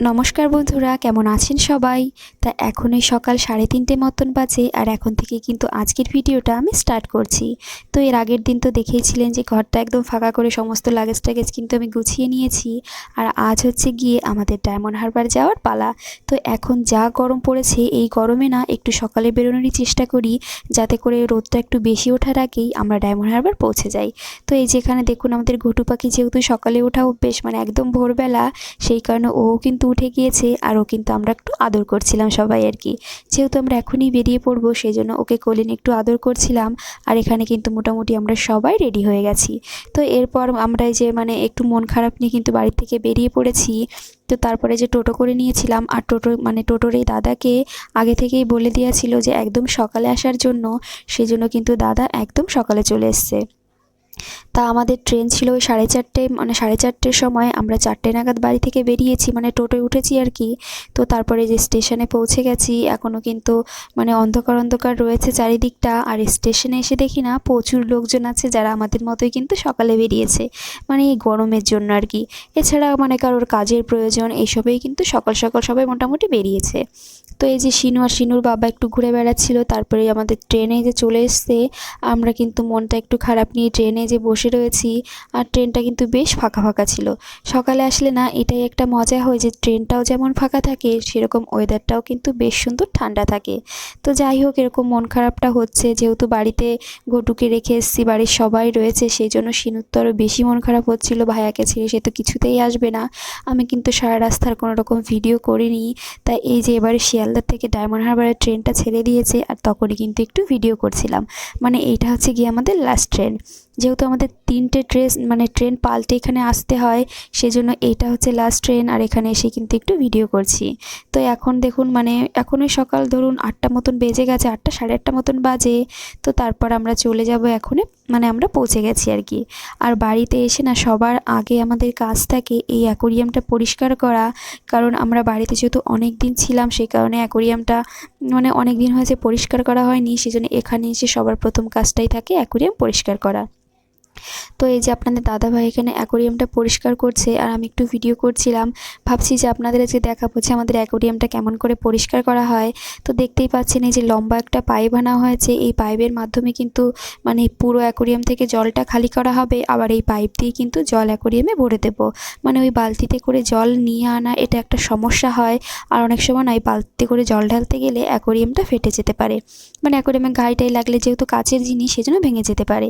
নমস্কার বন্ধুরা, কেমন আছেন সবাই? তা এখন এই সকাল সাড়ে তিনটে মতন বাজে আর এখন থেকে কিন্তু আজকের ভিডিওটা আমি স্টার্ট করছি। তো এর আগের দিন তো দেখেইছিলেন যে ঘরটা একদম ফাঁকা করে সমস্ত লাগেজ টাগেজ কিন্তু আমি গুছিয়ে নিয়েছি আর আজ হচ্ছে গিয়ে আমাদের ডায়মন্ড হারবার যাওয়ার পালা। তো এখন যা গরম পড়েছে এই গরমে না একটু সকালে বেরোনোরই চেষ্টা করি যাতে করে রোদটা একটু বেশি ওঠার আগেই আমরা ডায়মন্ড হারবার পৌঁছে যাই। তো এই যেখানে দেখুন আমাদের ঘটু পাখি যেহেতু সকালে ওঠা অভ্যেস মানে একদম ভোরবেলা, সেই কারণে ও কিন্তু উঠে গিয়েছে আর ও কিন্তু আমরা একটু আদর করছিলাম সবাই আর কি। যেহেতু আমরা এখনই বেরিয়ে পড়ব সেই জন্য ওকে কোলে নিয়ে একটু আদর করছিলাম আর এখানে কিন্তু মোটামুটি আমরা সবাই রেডি হয়ে গেছি। তো এরপর আমরা যে মানে একটু মন খারাপ নিয়ে কিন্তু বাড়ির থেকে বেরিয়ে পড়েছি। তো তারপরে যে টোটো করে নিয়েছিলাম আর টোটো মানে টোটোর এই দাদাকে আগে থেকেই বলে দিয়েছিল যে একদম সকালে আসার জন্য, সেজন্য কিন্তু দাদা একদম সকালে চলে এসছে। তা আমাদের ট্রেন ছিল ওই সাড়ে চারটে মানে সাড়ে চারটের সময় আমরা চারটে নাগাদ বাড়ি থেকে বেরিয়েছি মানে টোটোয় উঠেছি আর কি। তো তারপরে যে স্টেশনে পৌঁছে গেছি এখনও কিন্তু মানে অন্ধকার অন্ধকার রয়েছে চারিদিকটা, আর স্টেশনে এসে দেখি না প্রচুর লোকজন আছে যারা আমাদের মতোই কিন্তু সকালে বেরিয়েছে মানে এই গরমের জন্য আর কি। এছাড়া মানে কারোর কাজের প্রয়োজন, এইসবেই কিন্তু সকাল সকাল সবাই মোটামুটি বেরিয়েছে। তো এই যে শিনু আর শিনুর বাবা একটু ঘুরে বেড়াচ্ছিল, তারপরে আমাদের ট্রেনে যে চলে এসছে, আমরা কিন্তু মনটা একটু খারাপ নিয়ে ট্রেনে যে বসে রয়েছি, আর ট্রেনটা কিন্তু বেশ ফাঁকা ফাঁকা ছিল। সকালে আসলে না, এটাই একটা মজা হয় যে ট্রেনটাও যেমন ফাঁকা থাকে, সেরকম ওয়েদারটাও কিন্তু বেশ সুন্দর ঠান্ডা থাকে। তো যাই হোক, এরকম মন খারাপটা হচ্ছে, যেহেতু বাড়িতে ঘটুকে রেখে এসেছি, বাড়ির সবাই রয়েছে সেই জন্য আরও বেশি মন খারাপ হচ্ছিল, ভাইয়াকে ছেড়ে সে তো কিছুতেই আসবে না। আমি কিন্তু সারা রাস্তার কোনো রকম ভিডিও করিনি, তাই এই যে এবারে শিয়ালদার থেকে ডায়মন্ড হারবারের ট্রেনটা ছেড়ে দিয়েছে, আর তখনই কিন্তু একটু ভিডিও করছিলাম। মানে এইটা হচ্ছে গিয়ে আমাদের লাস্ট ট্রেন যেহেতু আমাদের তিনটে ট্রেন মানে ট্রেন পাল্টে এখানে আসতে হয়, সেজন্য এটা হচ্ছে লাস্ট ট্রেন আর এখানে এসে কিন্তু একটু ভিডিও করছি। তো এখন দেখুন মানে এখনই সকাল, ধরুন আটটা মতন বেজে গেছে, আটটা সাড়ে আটটা মতন বাজে, তো তারপর আমরা চলে যাব এখনই মানে আমরা পৌঁছে গেছি আর কি। আর বাড়িতে এসে না সবার আগে আমাদের কাজ থাকে এই অ্যাকোরিয়ামটা পরিষ্কার করা, কারণ আমরা বাড়িতে যেহেতু অনেক দিন ছিলাম, সেই কারণে অ্যাকোরিয়ামটা মানে অনেক দিন হয়েছে পরিষ্কার করা হয়নি, সেজন্য এখানে এসে সবার প্রথম কাজটাই থাকে অ্যাকোরিয়াম পরিষ্কার করা। তো এই যে আপনাদের দাদাভাই এখানে অ্যাকোরিয়ামটা পরিষ্কার করছে আর আমি একটু ভিডিও করছিলাম, ভাবছি যে আপনাদের আজকে দেখাবো যে আমাদের অ্যাকোরিয়ামটা কেমন করে পরিষ্কার করা হয়। তো দেখতেই পাচ্ছেন এই যে লম্বা একটা পাইপ আনা হয়েছে, এই পাইপের মাধ্যমে কিন্তু মানে পুরো অ্যাকোরিয়াম থেকে জলটা খালি করা হবে, আবার এই পাইপ দিয়ে কিন্তু জল অ্যাকোরিয়ামে ভরে দেবো। মানে ওই বালতিতে করে জল নিয়ে আনা এটা একটা সমস্যা হয়, আর অনেক সময় না এই বালতিতে করে জল ঢালতে গেলে অ্যাকোরিয়ামটা ফেটে যেতে পারে। মানে অ্যাকোরিয়ামে গাড়িটাই লাগলে যেহেতু কাচের জিনিস, সেজন্য ভেঙে যেতে পারে।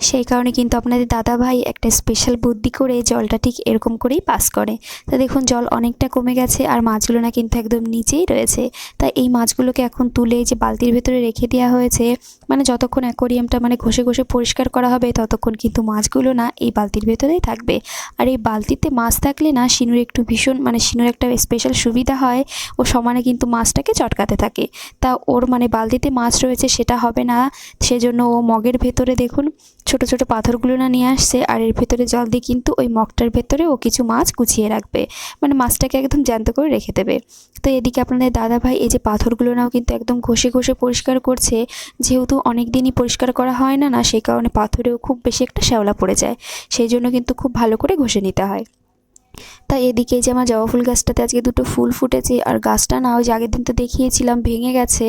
সেই কারণে কিন্তু আপনাদের দাদা ভাই একটা স্পেশাল বুদ্ধি করে জলটা ঠিক এরকম করেই পাস করে। তা দেখুন, জল অনেকটা কমে গেছে আর মাছগুলো না কিন্তু একদম নিচেই রয়েছে। তাই এই মাছগুলোকে এখন তুলে যে বালতির ভেতরে রেখে দেওয়া হয়েছে মানে যতক্ষণ অ্যাকোরিয়ামটা মানে ঘষে ঘষে পরিষ্কার করা হবে, ততক্ষণ কিন্তু মাছগুলো না এই বালতির ভেতরেই থাকবে। আর এই বালতিতে মাছ থাকলে না শিনুর একটু ভীষণ মানে শিনুর একটা স্পেশাল সুবিধা হয়, ও সমানে কিন্তু মাছটাকে চটকাতে থাকে। তা ওর মানে বালতিতে মাছ রয়েছে সেটা হবে না, সেজন্য ও মগের ভেতরে দেখুন ছোট ছোট পাথরগুলো না নিয়ে আসছে আর এর ভেতরে জল দিয়ে কিন্তু ওই মগটার ভেতরে ও কিছু মাছ গুছিয়ে রাখবে। মানে মাছটাকে একদম জ্যান্ত করে রেখে দেবে। তো এদিকে আপনাদের দাদা ভাই এই যে পাথরগুলো নাও কিন্তু একদম ঘষে ঘষে পরিষ্কার করছে। যেহেতু অনেক দিনই পরিষ্কার করা হয় না না সেই কারণে পাথরেও খুব বেশি একটা শ্যাওলা পড়ে যায়। সেই জন্য কিন্তু খুব ভালো করে ঘষে নিতে হয়। তাই এদিকে যে আমার জবা ফুল গাছটাতে আজকে দুটো ফুল ফুটেছে, আর গাছটা না ওই যে আগের দিন তো দেখিয়েছিলাম ভেঙে গেছে,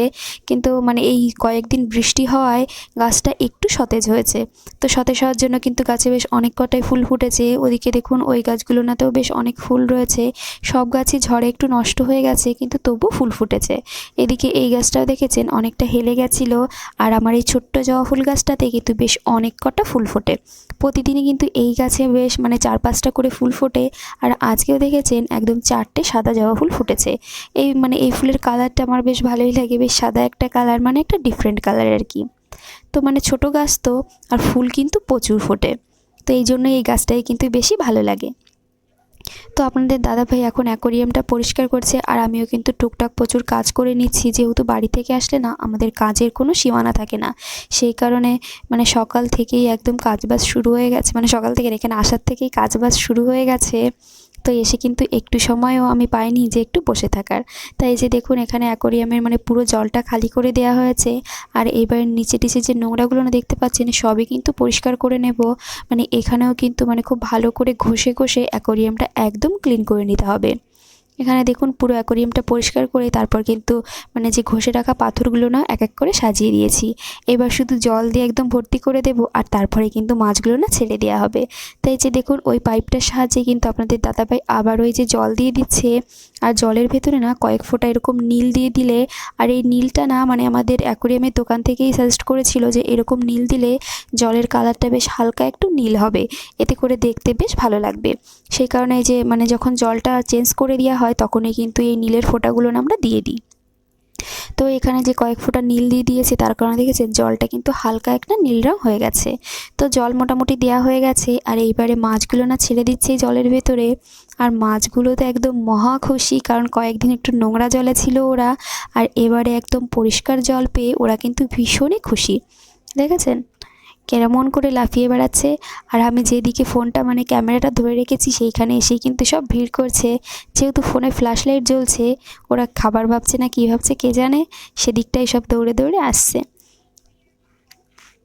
কিন্তু মানে এই কয়েকদিন বৃষ্টি হওয়ায় গাছটা একটু সতেজ হয়েছে। তো সতেজ হওয়ার জন্য কিন্তু গাছে বেশ অনেক কটাই ফুল ফুটেছে, ওদিকে দেখুন ওই গাছগুলোনাতেও বেশ অনেক ফুল রয়েছে, সব গাছই ঝড়ে একটু নষ্ট হয়ে গেছে, কিন্তু তবু ফুল ফুটেছে। এদিকে এই গাছটাও দেখেছেন অনেকটা হেলে গেছিল, আর আমার এই ছোট্ট জবা ফুল গাছটাতে কিন্তু বেশ অনেক কটা ফুল ফোটে। প্রতিদিনই কিন্তু এই গাছে বেশ মানে চার পাঁচটা করে ফুল ফোটে আর আজকেও দেখেছেন একদম চারটে সাদা জবা ফুল ফুটেছে। এই মানে এই ফুলের কালারটা আমার বেশ ভালোই লাগে, বেশ সাদা একটা কালার মানে একটা ডিফারেন্ট কালার আর কি। তো মানে ছোট গাছ তো, আর ফুল কিন্তু প্রচুর ফোটে। তো এই জন্য এই গাছটাই কিন্তু বেশি ভালো লাগে। তো আপনাদের দাদাভাই এখন অ্যাকোরিয়ামটা পরিষ্কার করছে আর আমিও কিন্তু টুকটাক প্রচুর কাজ করে নিচ্ছি। যেহেতু বাড়ি থেকে আসলে না, আমাদের কাজের কোনো সীমানা থাকে না। সেই কারণে মানে সকাল থেকেই একদম কাজবাজ শুরু হয়ে গেছে মানে সকাল থেকে এখানে আসার থেকেই কাজবাজ শুরু হয়ে গেছে। তো এসে কিন্তু একটু সময়ও আমি পাইনি যে একটু বসে থাকার। তাই যে দেখুন, এখানে অ্যাকোরিয়ামের মানে পুরো জলটা খালি করে দেওয়া হয়েছে। আর এবার নিচে টিচে যে নোংরাগুলো না দেখতে পাচ্ছেন, সবই কিন্তু পরিষ্কার করে নেব। মানে এখানেও কিন্তু মানে খুব ভালো করে ঘষে ঘষে অ্যাকোরিয়ামটা একদম ক্লিন করে নিতে হবে। এখানে দেখুন পুরো অ্যাকোরিয়ামটা পরিষ্কার করে তারপর কিন্তু মানে যে ঘষে রাখা পাথরগুলো না, এক এক করে সাজিয়ে দিয়েছি। এবার শুধু জল দিয়ে একদম ভর্তি করে দেবো আর তারপরে কিন্তু মাছগুলো না ছেড়ে দেওয়া হবে। তাই যে দেখুন ওই পাইপটার সাহায্যে কিন্তু আপনাদের দাদাভাই আবার ওই যে জল দিয়ে দিচ্ছে আর জলের ভেতরে না কয়েক ফোঁটা এরকম নীল দিয়ে দিলে আর এই নীলটা না মানে আমাদের অ্যাকোরিয়ামের দোকান থেকেই সাজেস্ট করেছিল যে এরকম নীল দিলে জলের কালারটা বেশ হালকা একটু নীল হবে। এতে করে দেখতে বেশ ভালো লাগবে। সেই কারণে যে মানে যখন জলটা চেঞ্জ করে দেওয়া হয় তখনই কিন্তু এই নীলের ফোঁটাগুলো আমরা দিয়ে দিই। তো এখানে যে কয়েক ফোঁটা নীল দিয়ে দিয়েছে, তার কারণে দেখেছেন জলটা কিন্তু হালকা একটা নীল রং হয়ে গেছে। তো জল মোটামুটি দেওয়া হয়ে গেছে, আর এইবারে মাছগুলো না ছেড়ে দিচ্ছে জলের ভেতরে। আর মাছগুলো তো একদম মহা খুশি, কারণ কয়েকদিন একটু নোংরা জলে ছিল ওরা, আর এবারে একদম পরিষ্কার জল পেয়ে ওরা কিন্তু ভীষণই খুশি। দেখেছেন? কেমন করে লাফিয়ে বেড়াচ্ছে, আর আমি যেদিকে ফোনটা মানে ক্যামেরাটা ধরে রেখেছি সেইখানে এসেই কিন্তু সব ভিড় করছে। যেহেতু ফোনে ফ্ল্যাশ লাইট জ্বলছে, ওরা খাবার ভাবছে না কী ভাবছে কে জানে, সেদিকটাই সব দৌড়ে দৌড়ে আসছে।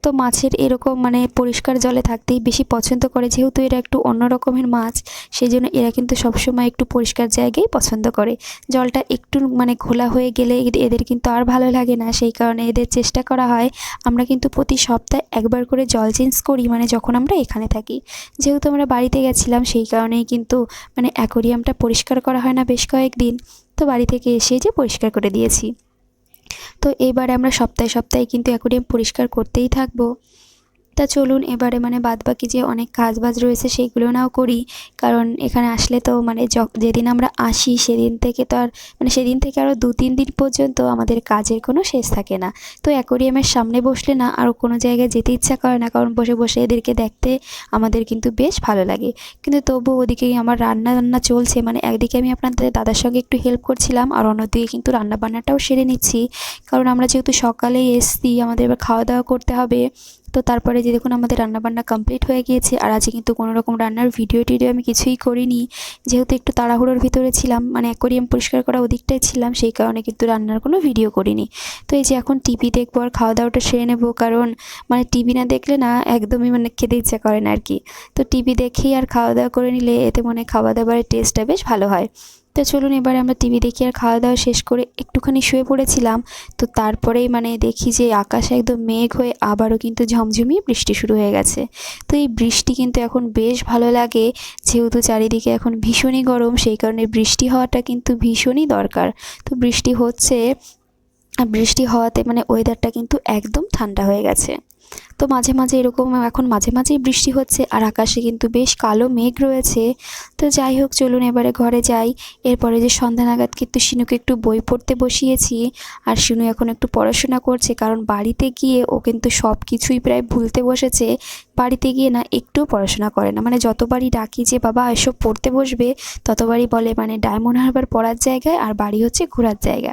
তো মাছের এরকম মানে পরিষ্কার জলে থাকতেই বেশি পছন্দ করে, যেহেতু এরা একটু অন্য রকমের মাছ সেই জন্য এরা কিন্তু সবসময় একটু পরিষ্কার জায়গায় পছন্দ করে। জলটা একটু মানে খোলা হয়ে গেলে এদের কিন্তু আর ভালো লাগে না, সেই কারণে এদের চেষ্টা করা হয়। আমরা কিন্তু প্রতি সপ্তাহে একবার করে জল চেঞ্জ করি মানে যখন আমরা এখানে থাকি। যেহেতু আমরা বাড়িতে গেছিলাম, সেই কারণেই কিন্তু মানে অ্যাকোরিয়ামটা পরিষ্কার করা হয় না বেশ কয়েকদিন। তো বাড়ি থেকে এসে যে পরিষ্কার করে দিয়েছি। তো এবারে আমরা সপ্তাহে সপ্তাহে কিন্তু অ্যাকোরিয়াম পরিষ্কার করতেই থাকব। তা চলুন, এবারে মানে বাদবাকি যে অনেক কাজ বাজ রয়েছে সেইগুলো নাও করি। কারণ এখানে আসলে তো মানে যেদিন আমরা আসি সেদিন থেকে তো আর মানে সেদিন থেকে আরও দু তিন দিন পর্যন্ত আমাদের কাজের কোনো শেষ থাকে না। তো অ্যাকোরিয়ামের সামনে বসলে না আর কোনো জায়গায় যেতে ইচ্ছা করে না, কারণ বসে বসে এদেরকে দেখতে আমাদের কিন্তু বেশ ভালো লাগে। কিন্তু তবু ওদিকেই আমার রান্না রান্না চলছে মানে একদিকে আমি আপনাদের দাদার সঙ্গে একটু হেল্প করছিলাম আর অন্যদিকে কিন্তু রান্না বান্নাটাও সেরে নিচ্ছি। কারণ আমরা যেহেতু সকালেই এসছি, আমাদের এবার খাওয়া দাওয়া করতে হবে। তো তারপরে যে দেখুন আমাদের রান্নাবান্না কমপ্লিট হয়ে গিয়েছে, আর আজকে কিন্তু কোনো রকম রান্নার ভিডিও টিডিও আমি কিছুই করিনি। যেহেতু একটু তাড়াহুড়োর ভিতরে ছিলাম মানে অ্যাকোরিয়াম পরিষ্কার করা ওদিকটাই ছিলাম, সেই কারণে কিন্তু রান্নার কোনো ভিডিও করিনি। তো এই যে এখন টিভি দেখব আর খাওয়া দাওয়াটা সেরে নেব, কারণ মানে টিভি না দেখলে না একদমই মানে খেতে ইচ্ছা করে না আর কি। তো টিভি দেখেই আর খাওয়া দাওয়া করে নিলে এতে মনে খাওয়া দাওয়ার টেস্টটা বেশ ভালো হয়। তো চলুন এবারে আমরা টিভি দেখি আর খাওয়া দাওয়া শেষ করে একটুখানি শুয়ে পড়েছিলাম। তো তারপরেই মানে দেখি যে আকাশে একদম মেঘ হয়ে আবারও কিন্তু ঝমঝমিয়ে বৃষ্টি শুরু হয়ে গেছে। তো এই বৃষ্টি কিন্তু এখন বেশ ভালো লাগে, যেহেতু চারিদিকে এখন ভীষণই গরম, সেই কারণে বৃষ্টি হওয়াটা কিন্তু ভীষণই দরকার। তো বৃষ্টি হচ্ছে আর বৃষ্টি হওয়াতে মানে ওয়েদারটা কিন্তু একদম ঠান্ডা হয়ে গেছে। তো মাঝে মাঝে এরকম এখন মাঝে মাঝেই বৃষ্টি হচ্ছে আর আকাশে কিন্তু বেশ কালো মেঘ রয়েছে। তো যাই হোক, চলুন এবারে ঘরে যাই। এরপরে যে সন্ধ্যা নাগাদ কিন্তু শিনুকে একটু বই পড়তে বসিয়েছি আর শিনু এখন একটু পড়াশোনা করছে কারণ বাড়িতে গিয়ে ও কিন্তু সব কিছুই প্রায় ভুলতে বসেছে। বাড়িতে গিয়ে না একটুও পড়াশোনা করে না। মানে যতবারই ডাকি যে, বাবা, এসব পড়তে বসবে, ততবারই বলে মানে ডায়মন্ড হারবার পড়ার জায়গায় আর বাড়ি হচ্ছে ঘোরার জায়গা।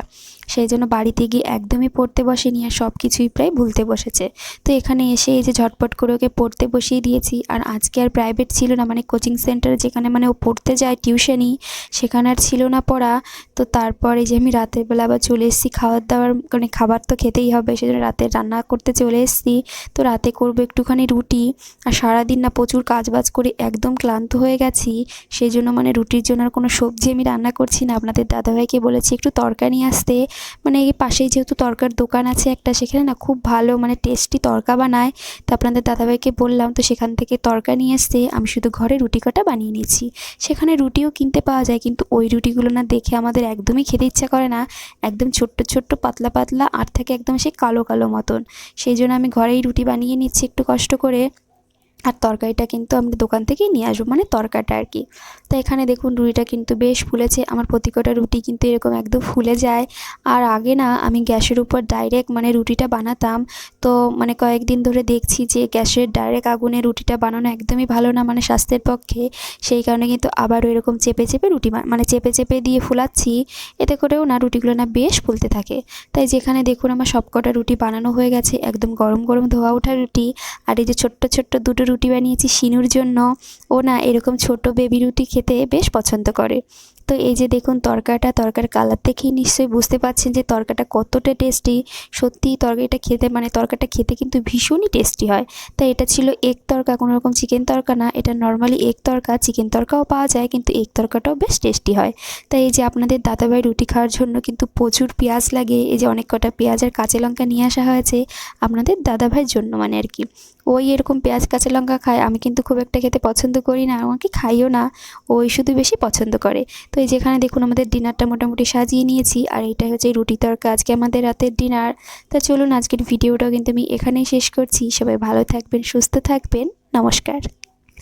সেই জন্য বাড়িতে গিয়ে একদমই পড়তে বসেনি আর সব কিছুই প্রায় ভুলতে বসেছে। তো এখানে এসে এই যে ঝটপট করে ওকে পড়তে বসিয়ে দিয়েছি। আর আজকে আর প্রাইভেট ছিল না মানে কোচিং সেন্টার যেখানে মানে ও পড়তে যায় টিউশনই সেখানে আর ছিল না পড়া। তো তারপরে যে আমি রাতের বেলা আবার চলে এসেছি, খাওয়ার দাওয়ার মানে খাবার তো খেতেই হবে সেই জন্য রাতে রান্না করতে চলে এসেছি। তো রাতে করব একটুখানি রুটি। আর সারাদিন না প্রচুর কাজ বাজ করে একদম ক্লান্ত হয়ে গেছি। সেই জন্য মানে রুটির জন্য আর কোনো সবজি আমি রান্না করছি না। আপনাদের দাদাভাইকে বলেছি একটু তরকারি আসতে। মানে এই পাশেই যেহেতু তরকার দোকান আছে একটা, সেখানে না খুব ভালো মানে টেস্টি তরকা বানায়। তো আপনাদের দাদাভাইকে বললাম, তো সেখান থেকে তরকা নিয়ে এসে আমি শুধু ঘরে রুটি কটা বানিয়ে নিয়েছি। সেখানে রুটিও কিনতে পাওয়া যায়, কিন্তু ওই রুটিগুলো না দেখে আমাদের একদমই খেতে ইচ্ছা করে না। একদম ছোট্ট ছোট্ট, পাতলা পাতলা, আর থাকে একদম সেই কালো কালো মতন। সেই জন্য আমি ঘরেই রুটি বানিয়ে নিচ্ছি একটু কষ্ট করে। আর তরকারিটা কিন্তু আমরা দোকান থেকেই নিয়ে আসব মানে তরকাটা আর কি। তো এখানে দেখুন রুটিটা কিন্তু বেশ ফুলেছে, আমার প্রতিকটা রুটি কিন্তু এরকম একদম ফুলে যায়। আর আগে না আমি গ্যাসের উপর ডাইরেক্ট মানে রুটিটা বানাতাম, তো মানে কয়েকদিন ধরে দেখছি যে গ্যাসের ডাইরেক্ট আগুনে রুটিটা বানানো একদমই ভালো না মানে স্বাস্থ্যের পক্ষে। সেই কারণে কিন্তু আবারও এরকম চেপে চেপে রুটি মানে চেপে চেপে দিয়ে ফুলাচ্ছি, এতে করেও না রুটিগুলো না বেশ ফুলতে থাকে। তাই যেখানে দেখুন আমার সবকটা রুটি বানানো হয়ে গেছে, একদম গরম গরম ধোয়া ওঠা রুটি, আর এই যে ছোট্ট ছোট্ট দুটো রুটি বানিয়েছি শিনুর জন্য। ও না এরকম ছোট বেবি রুটি খেতে বেশ পছন্দ করে। তো এই যে দেখুন তরকাটা, তরকার কালার দেখেই নিশ্চয়ই বুঝতে পারছেন যে তরকাটা কতটা টেস্টি সত্যিই তরকারিটা খেতে মানে তরকাটা খেতে কিন্তু ভীষণই টেস্টি হয়। তাই এটা ছিল এগ তরকা কোনো রকম চিকেন তরকা না। এটা নর্মালি এগ তরকা চিকেন তরকাও পাওয়া যায় কিন্তু এগ তরকাটাও বেশ টেস্টি হয়। তাই এই যে আপনাদের দাদাভাই রুটি খাওয়ার জন্য কিন্তু প্রচুর পেঁয়াজ লাগে। এই যে অনেক কটা পেঁয়াজ আর কাঁচা লঙ্কা নিয়ে আসা হয়েছে আপনাদের দাদাভাইয়ের জন্য মানে আর কি। ওই এরকম পেঁয়াজ, কাঁচা লঙ্কা খায়। আমি কিন্তু খুব একটা খেতে পছন্দ করি না, আমাকে খাইও না। ওই শুধু বেশি পছন্দ করে। তো এই যেখানে দেখুন আমাদের ডিনারটা মোটামুটি সাজিয়ে নিয়েছি, আর এটা হচ্ছে রুটি তরকা। আজকে আমাদের রাতের ডিনার। তা চলুন আজকের ভিডিওটাও কিন্তু আমি এখানেই শেষ করছি। সবাই ভালো থাকবেন, সুস্থ থাকবেন। নমস্কার।